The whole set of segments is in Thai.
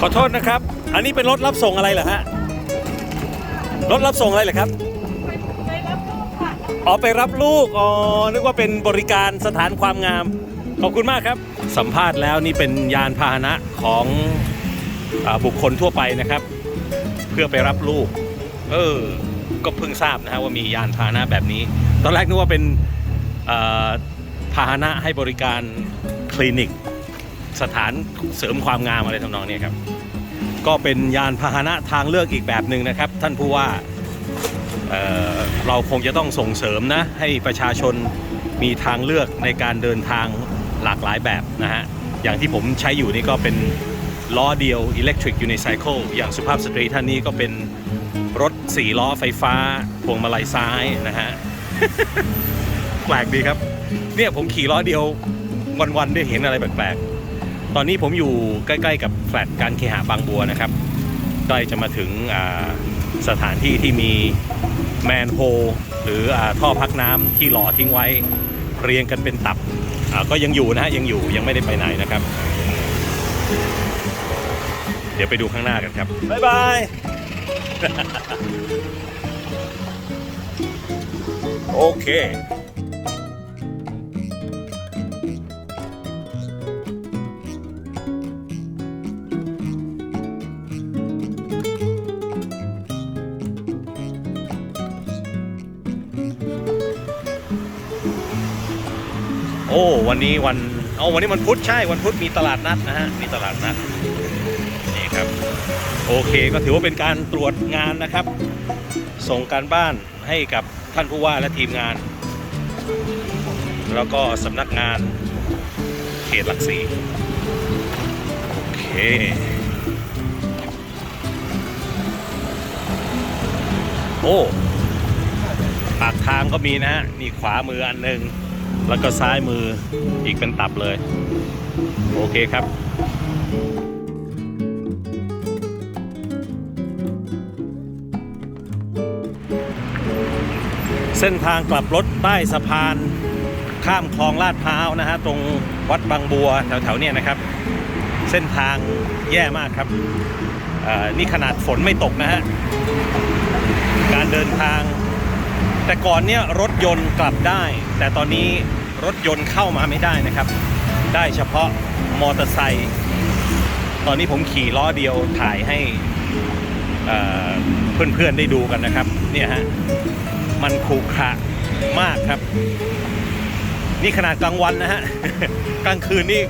ขอโทษนะครับ อันนี้เป็นรถรับส่งอะไรเหรอฮะ รถรับส่งอะไรเหรอครับไปรับลูกค่ะอ๋อไปรับลูก อ๋อ นึกว่าเป็นบริการสถานความงาม ขอบคุณมากครับ สัมภาษณ์แล้วนี่เป็นยานพาหนะของอาบุคคลทั่วไปนะครับ เพื่อไปรับลูก เออ ก็เพิ่งทราบนะฮะว่ามียานพาหนะแบบนี้ ตอนแรกนึกว่าเป็นอ่าพาหนะให้บริการคลินิก สถานเสริมความงามอะไรทำนองนี้ครับ ก็เป็นยานพาหนะทางเลือกอีกแบบหนึ่งนะครับ ท่านผู้ว่าเเราคงจะต้องส่งเสริมนะให้ประชาชนมีทางเลือกในการเดินทางหลากหลายแบบนะฮะอย่างที่ผมใช้อยู่นี่ก็เป็นล้อเดียว Electric Unicycle อย่างสุภาพสตรีท่านนี้ก็เป็นรถ4ล้อไฟฟ้า พวงมาลัยซ้ายนะฮะแปลกดีครับ เนี่ยผมขี่ล้อเดียววันๆได้เห็นอะไรแปลกๆ ตอนนี้ผมอยู่ใกล้ๆกับแฟลตการเคหะบางบัวนะครับ ใกล้จะมาถึงสถานที่ที่มีแมนโฮหรืออท่อพักน้ำที่หล่อทิ้งไว้ เรียงกันเป็นตับก็ยังอยู่นะฮะยังอยู่ยังไม่ได้ไปไหนนะครับ เดี๋ยวไปดูข้างหน้ากันครับบ๊ายบายโอเค โอ้วันนี้วันเอาวันนี้วันพุธใช่วันพุธมีตลาดนัดนะฮะมีตลาดนัดนี่ครับโอเคก็ถือว่าเป็นการตรวจงานนะครับ ส่งการบ้านให้กับท่านผู้ว่าและทีมงาน แล้วก็สำนักงานเขตหลักสี่โอเคโอ้ปากทางก็มีนะฮะนี่ขวามืออันหนึ่ง แล้วก็ซ้ายมืออีกเป็นตับเลย โอเคครับเส้นทางกลับรถใต้สะพานข้ามคลองลาดพร้าวนะฮะตรงวัดบางบัวแถวๆเนี่ยนะครับ เส้นทางแย่มากครับนี่ขนาดฝนไม่ตกนะฮะการเดินทาง แต่ก่อนเนี่ยรถยนต์กลับได้ แต่ตอนนี้ รถยนต์เข้ามาไม่ได้นะครับ ได้เฉพาะมอเตอร์ไซค์ตอนนี้ผมขี่ล้อเดียวถ่ายให้เเพื่อนๆได้ดูกันนะครับ เนี่ยฮะ มันขรุขระมากครับ นี่ขนาดกลางวันนะฮะ กลางคืนนี่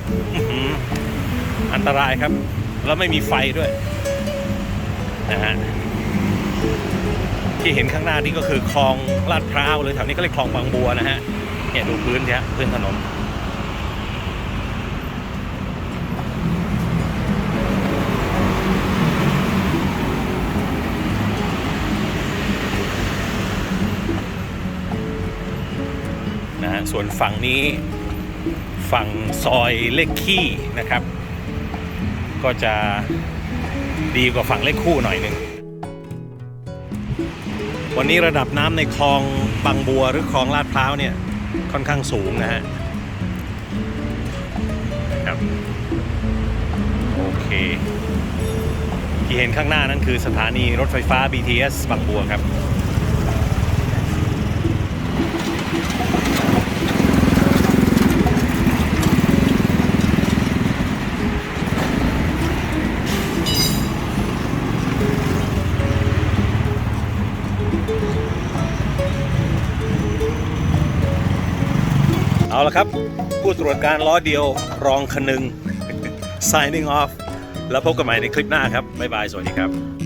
อันตรายครับ แล้วไม่มีไฟด้วยนะฮะที่เห็นข้างหน้านี่ก็คือคลองลาดพร้าวหรือแถวนี้ก็เรียกคลองบางบัวนะฮะ เนี่ยดูพื้นเนี่ยพื้นถนนนะส่วนฝั่งนี้ฝั่งซอยเลขขี้นะครับ ก็จะดีกว่าฝั่งเลขคู่หน่อยหนึ่งวันนี้ระดับน้ำในคลองบางบัวหรือคลองลาดพร้าวเนี่ย ค่อนข้างสูงนะฮะนะครับโอเค ที่เห็นข้างหน้านั่นคือสถานีรถไฟฟ้า BTS บางบัวครับ เอาละครับ ผู้ตรวจการล้อเดียวรองคนึง signing off แล้วพบกันใหม่ในคลิปหน้าครับ บ๊ายบาย สวัสดีครับ